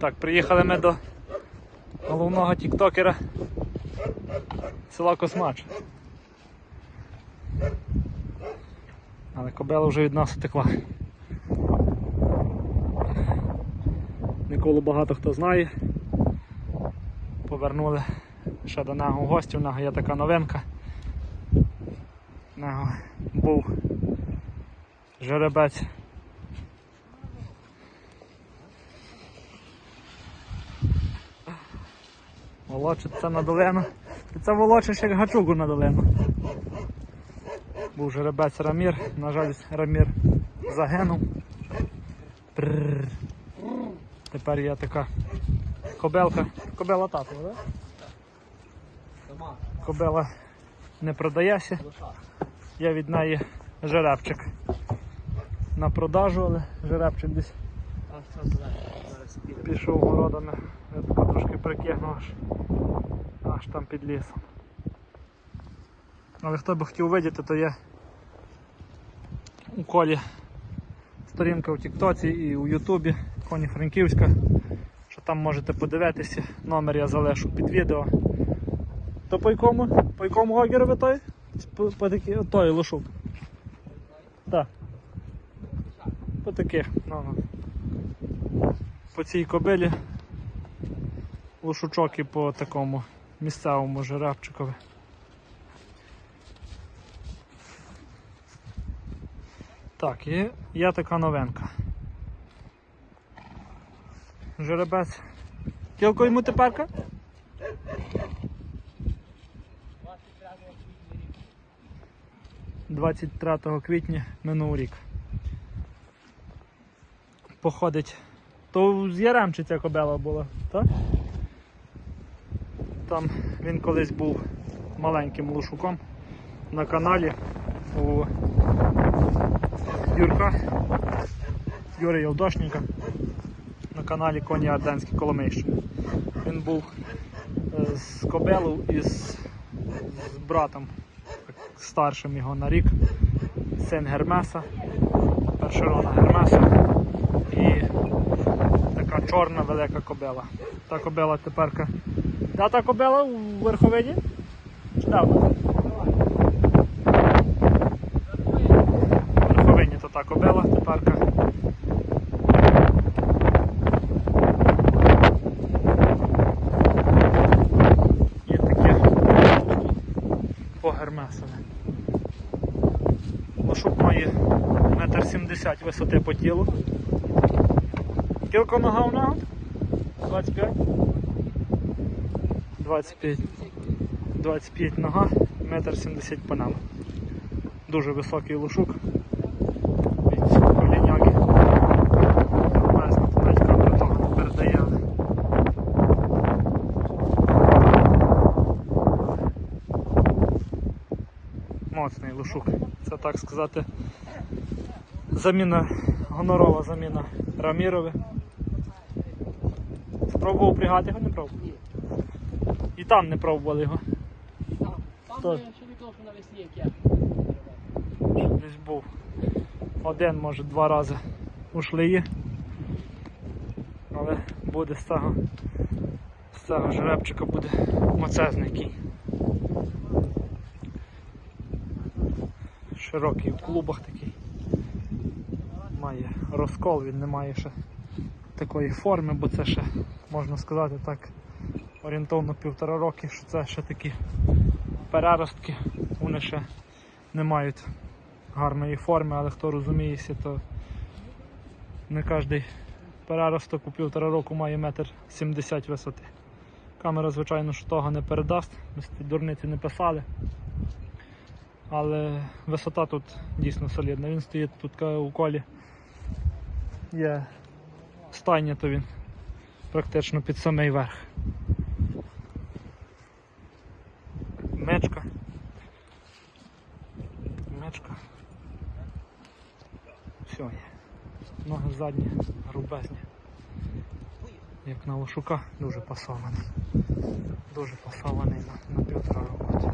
Так, приїхали ми до головного тіктокера села Космач. Але кобела вже від нас утекла. Николу багато хто знає. Повернули ще до нього гості, в нього є така новинка. В нього був жеребець. Волочиться на долину. Ти це волочиш як гачугу на долину. Був жеребець Рамір, на жаль, Рамір загинув. Прррр. Тепер є така кобелка. Кобела татова, так? Кобела не продається. Я від неї жеребчик на продажу, але жеребчик десь пішов городами. Я прикигнув аж, аж там під лісом. Але хто би хотів видіти, то є у колі сторінка у Тіктоці і у Ютубі Коні Франківська. Що там можете подивитися. Номер я залишу під відео. То по якому? По якому огірові той? По, по такі, той лошук. Так. По таких. Ну, ну. По цій кобилі лошучок і по такому місцевому жеребчикові. Так, і є така новинка. Жеребець. Кілко йому теперка? 23 квітня минув рік. Походить. То з Яремчі ця кобела була, так? Там він колись був маленьким лушуком на каналі у Юрка Юрія Євдошника на каналі Коні Арденські Коломийщини. Він був е, з кобелу і з, з братом старшим його на рік, син Гермеса, першерона Гермеса і така чорна велика кобела. Та кобела теперка. Та кобела у верховині? Чи да? В верховині то та кобела теперка. І таке по Гермесові. Лошук має метр сімдесят висоти по тілу. Кілько нога у нього? 25? 25. 25 нога, метр 70 по нам. Дуже високий лошук. Від. Моцний лошук. Це так сказати. Заміна, гонорова заміна Рамірові. Спробував пригати його, не пробував. І там не пробували його. Там, там я ще ніколи що навесні як я. Десь був один, може, два рази у шлеї. Але буде з цього, з цього жеребчика буде моцезний кінь. Широкий в клубах такий. Має розкол, він не має ще такої форми, бо це ще, можна сказати так, орієнтовно півтора роки, що це ще такі переростки, вони ще не мають гарної форми, але хто розуміється, то не кожен переросток у півтора року має метр сімдесят висоти. Камера, звичайно, що того не передасть, ми ці дурниці не писали. Але висота тут дійсно солідна. Він стоїть тут у колі. Є стайня, то він практично під самий верх. Мечка. Мечка. Все є. Ноги задні, грубезні. Як на лошука, дуже пасований. Дуже пасований на, на півтора року.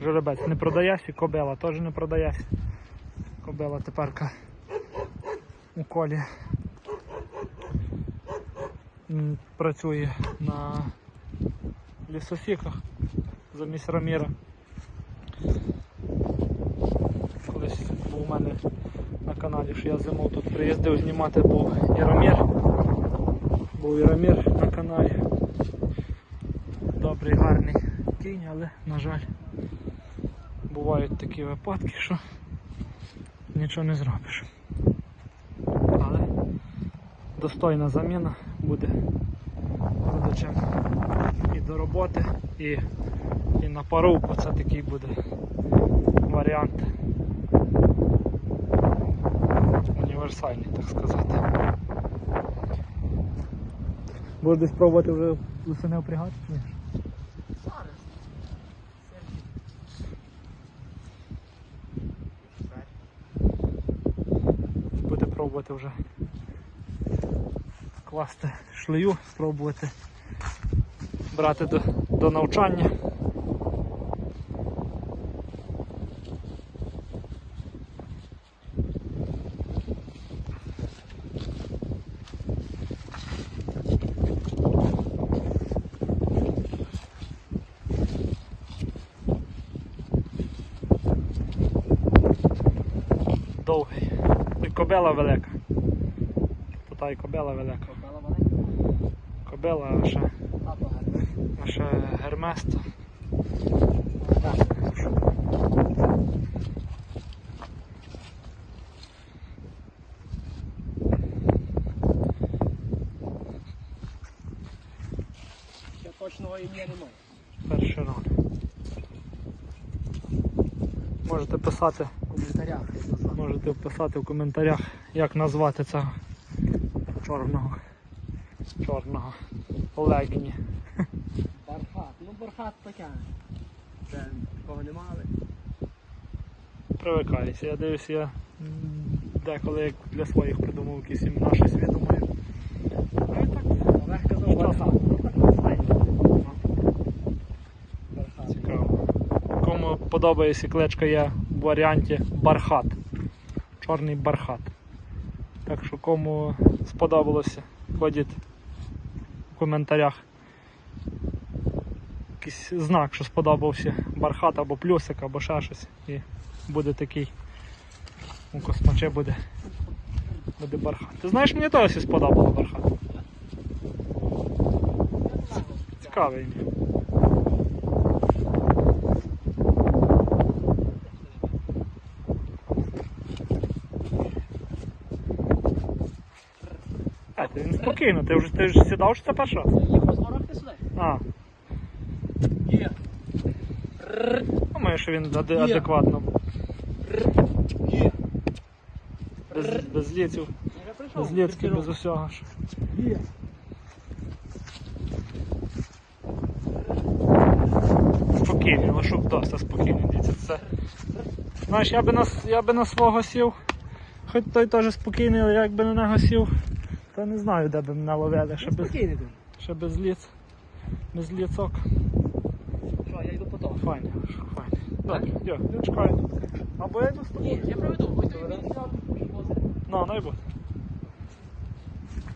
Жеребець не продається, кобела теж не продається. Кобела теперка у колі працює на лісосіках замість Раміра. Колись був у мене на каналі, що я зимою тут приїздив знімати, був і Рамір. Був і Рамір на каналі. Добрий, гарний кінь, але, на жаль, бувають такі випадки, що нічого не зробиш. Але достойна заміна буде, і до роботи, і, і на паровку це такий буде варіант. Універсальний, так сказати. Будеш десь пробувати вже лисини опрягати ні? Буде пробувати вже класти шлею, спробувати брати до, до навчання. Довгий. І кобела велика. Та й кобела велика. Кобила маленька. Кобела, ще, ще гермес. то- Ще точного ім'я немає. Перший раунд. Можете писати, коментарях можете писати в коментарях, як назвати цього чорного. Чорного легіні. Бархат. Ну таке. Це такого не мали. Привикаюся. Я дивлюся, я деколи як для своїх придумав якісь імена, щось видумаю. Ну і так Олег казав. Ну. Бархат. Цікаво. Кому подобається кличка є в варіанті бархат. Чорний бархат. Так що кому сподобалося, кладіть в коментарях якийсь знак, що сподобався бархат або плюсик, або ще щось. І буде такий. У космаче буде, буде бархат. Ти знаєш, мені теж сподобало бархат. Цікаве ім'я. А, ти він спокійно, ти вже ти ж сідав, що це перша? раз? А, Є. думаю, що він адекватно. Є. Без, без ліців, без ліцьків, без усього. Є. Спокійний, лошук досить спокійний, дивіться, це. Знаєш, я би на, я би на свого сів, хоч той теж спокійний, але як би на нього сів, то не знаю, де би мене ловили, ще без, ще без ліц. Без ліцок. Файно, файно. Добре, я чекаю. Або я йду з тобою. Ні, я проведу. Ну, ну і.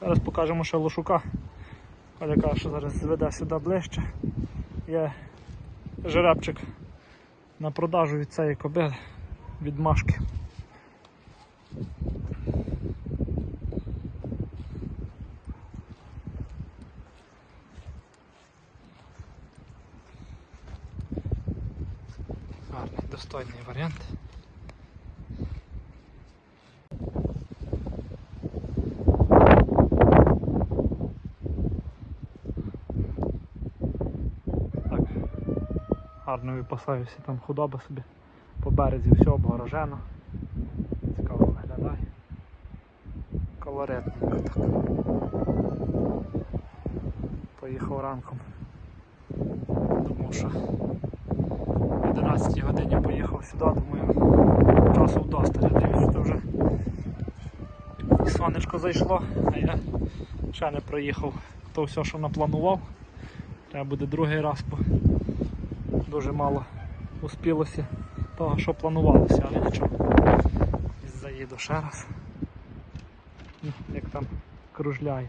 Зараз покажемо ще лошука. Коля каже, що зараз зведе сюди ближче. Є жеребчик на продажу від цієї кобили, від машки. Гарний, достойний варіант. Так. Гарно випасаюся, там худоба собі по березі, все обгорожено. Цікаво виглядає. Колоритненько так. Поїхав ранком. Думав, що в 11 годині сюди, думаю, часу вдосталь. Я Дивлюсь, що вже сонечко зайшло, а я ще не проїхав то все, що напланував. Треба буде другий раз, бо дуже мало успілося того, що планувалося, але нічого. Заїду ще раз. як там кружляє.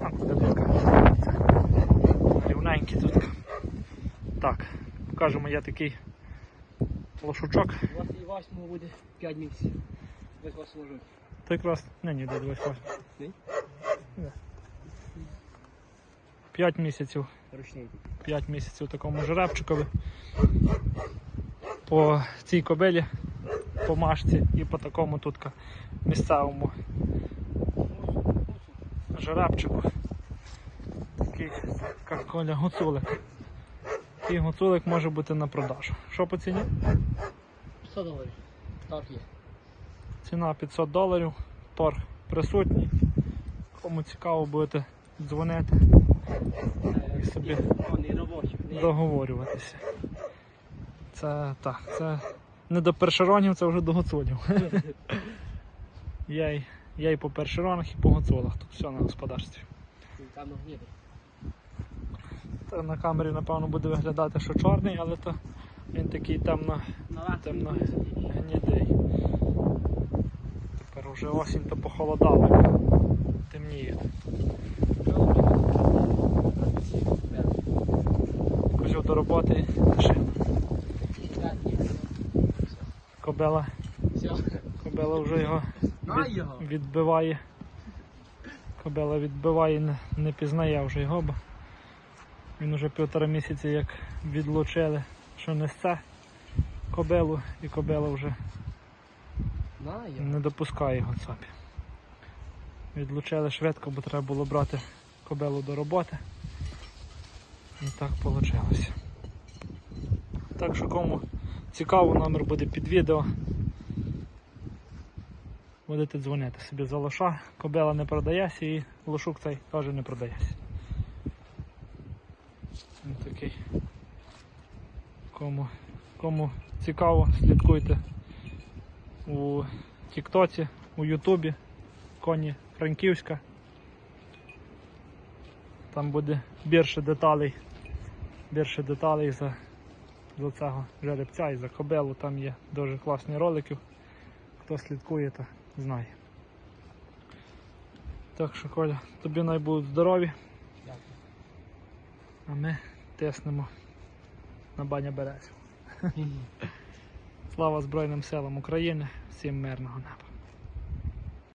А куди пускати? Рівненький тут. Так, покажемо я такий лошучок. 28 буде 5 місяців. 28 жовтня. То якраз не ні, до 28. Ні? Ні. 5 місяців. Ручний. 5 місяців такому жеребчикові. По цій кобилі, по машці і по такому тут місцевому жеребчику. Такий, як коля, гуцулик. Такий гуцулик може бути на продажу. Що по ціні? 100 доларів. Так є. Ціна 500 доларів, торг присутній. Кому цікаво будете дзвонити, І собі договорюватися. Це так, це не до першеронів, це вже до гуцулів. Я й, я по першеронах, і по гуцулах. Тут все на господарстві. Там гніде. Та на камері, напевно, буде виглядати, що чорний, але то він такий темно Темно. гнідий. Тепер вже осінь то похолодало. Темніє. Козю до роботи машина. Кобела, кобела вже його від- відбиває. Кобела відбиває, не, не пізнає вже його, бо він вже півтора місяці як відлучили, що несе кобелу, і кобела вже не допускає його цапі. Відлучили швидко, бо треба було брати кобелу до роботи. І так вийшло. Так що кому цікаво, номер буде під відео. Будете дзвонити собі за лоша. Кобела не продається і лошук цей теж не продається. Ось такий. Кому, кому цікаво, слідкуйте у Тіктоці, у Ютубі, коні Франківська. Там буде більше деталей, більше деталей за, за цього жеребця і за кобелу. Там є дуже класні ролики. Хто слідкує, то знає. Так що, Коля, тобі най будуть здорові, Дякую. а ми тиснемо на баня березів. Слава Збройним силам України, всім мирного неба.